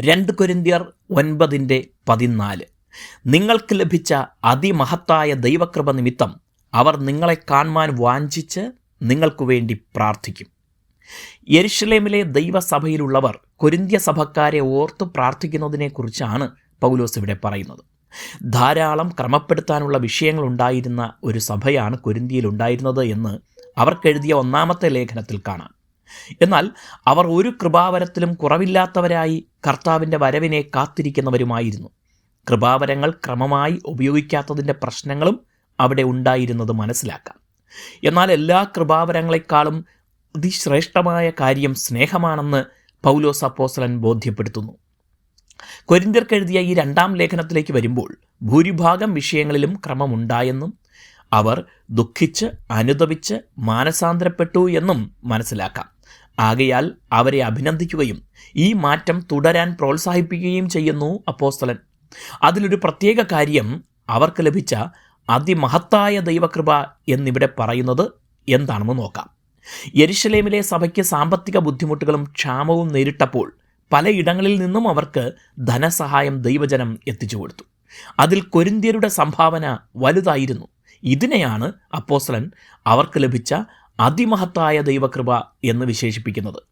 രണ്ട് കൊരിന്ത്യർ ഒൻപതിന്റെ പതിനാല്. നിങ്ങൾക്ക് ലഭിച്ച അതിമഹത്തായ ദൈവകൃപ നിമിത്തം അവർ നിങ്ങളെ കാണുവാൻ വാഞ്ചിച്ച് നിങ്ങൾക്കു വേണ്ടി പ്രാർത്ഥിക്കും. യെരുഷലേമിലെ ദൈവസഭയിലുള്ളവർ കൊരിന്ത്യ സഭക്കാരെ ഓർത്ത് പ്രാർത്ഥിക്കുന്നതിനെക്കുറിച്ചാണ് പൗലോസ് ഇവിടെ പറയുന്നത്. ധാരാളം ക്രമപ്പെടുത്താനുള്ള വിഷയങ്ങൾ ഉണ്ടായിരുന്ന ഒരു സഭയാണ് കൊരിന്തിയിൽ ഉണ്ടായിരുന്നത് എന്ന് അവർക്കെഴുതിയ ഒന്നാമത്തെ ലേഖനത്തിൽ കാണാം. എന്നാൽ അവർ ഒരു കൃപാവരത്തിലും കുറവില്ലാത്തവരായി കർത്താവിന്റെ വരവിനെ കാത്തിരിക്കുന്നവരുമായിരുന്നു. കൃപാവരങ്ങൾ ക്രമമായി ഉപയോഗിക്കാത്തതിന്റെ പ്രശ്നങ്ങളും അവിടെ ഉണ്ടായിരുന്നത് മനസ്സിലാക്കാം. എന്നാൽ എല്ലാ കൃപാവരങ്ങളെക്കാളും അതിശ്രേഷ്ഠമായ കാര്യം സ്നേഹമാണെന്ന് പൗലോസ് അപ്പോസലൻ ബോധ്യപ്പെടുത്തുന്നു. കൊരിന്തിർക്കെഴുതിയ ഈ രണ്ടാം ലേഖനത്തിലേക്ക് വരുമ്പോൾ ഭൂരിഭാഗം വിഷയങ്ങളിലും ക്രമമുണ്ടായെന്നും അവർ ദുഃഖിച്ച് അനുദപിച്ച് മാനസാന്തരപ്പെട്ടു എന്നും മനസ്സിലാക്കാം. ആകയാൽ അവരെ അഭിനന്ദിക്കുകയും ഈ മാറ്റം തുടരാൻ പ്രോത്സാഹിപ്പിക്കുകയും ചെയ്യുന്നു അപ്പോസ്തലൻ. അതിലൊരു പ്രത്യേക കാര്യം അവർക്ക് ലഭിച്ച അതിമഹത്തായ ദൈവകൃപ എന്നിവിടെ പറയുന്നത് എന്താണെന്ന് നോക്കാം. യെരുഷലേമിലെ സഭയ്ക്ക് സാമ്പത്തിക ബുദ്ധിമുട്ടുകളും ക്ഷാമവും നേരിട്ടപ്പോൾ പലയിടങ്ങളിൽ നിന്നും അവർക്ക് ധനസഹായം ദൈവജനം എത്തിച്ചു കൊടുത്തു. അതിൽ കൊരിന്ത്യരുടെ സംഭാവന വലുതായിരുന്നു. ഇതിനെയാണ് അപ്പോസ്ലൻ അവർക്ക് ലഭിച്ച അതിമഹത്തായ ദൈവകൃപ എന്ന് വിശേഷിപ്പിക്കുന്നത്.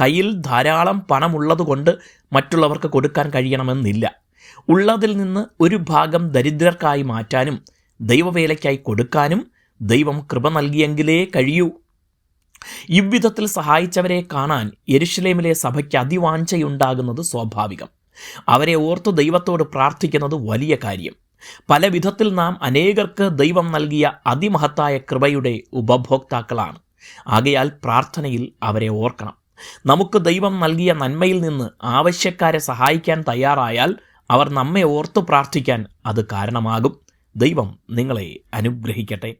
കയ്യിൽ ധാരാളം പണമുള്ളതുകൊണ്ട് മറ്റുള്ളവർക്ക് കൊടുക്കാൻ കഴിയണമെന്നില്ല. ഉള്ളതിൽ നിന്ന് ഒരു ഭാഗം ദരിദ്രർക്കായി മാറ്റാനും ദൈവവേലയ്ക്കായി കൊടുക്കാനും ദൈവം കൃപ നൽകിയെങ്കിലേ കഴിയൂ. ഇவ்விധത്തിൽ സഹായിച്ചവരെ കാണാൻ യരുഷലേമിലെ സഭയ്ക്ക് അതിവാഞ്ചയുണ്ടാകുന്നത് സ്വാഭാവികം. അവരെ ഓർത്ത് ദൈവത്തോട് പ്രാർത്ഥിക്കുന്നത് വലിയ കാര്യം. പല വിധത്തിൽ നാം അനേകർക്ക് ദൈവം നൽകിയ അതിമഹത്തായ കൃപയുടെ ഉപഭോക്താക്കളാണ്. ആകയാൽ പ്രാർത്ഥനയിൽ അവരെ ഓർക്കണം. നമുക്ക് ദൈവം നൽകിയ നന്മയിൽ നിന്ന് ആവശ്യക്കാരെ സഹായിക്കാൻ തയ്യാറായാൽ അവർ നമ്മെ ഓർത്ത് പ്രാർത്ഥിക്കാൻ അത് കാരണമാകും. ദൈവം നിങ്ങളെ അനുഗ്രഹിക്കട്ടെ.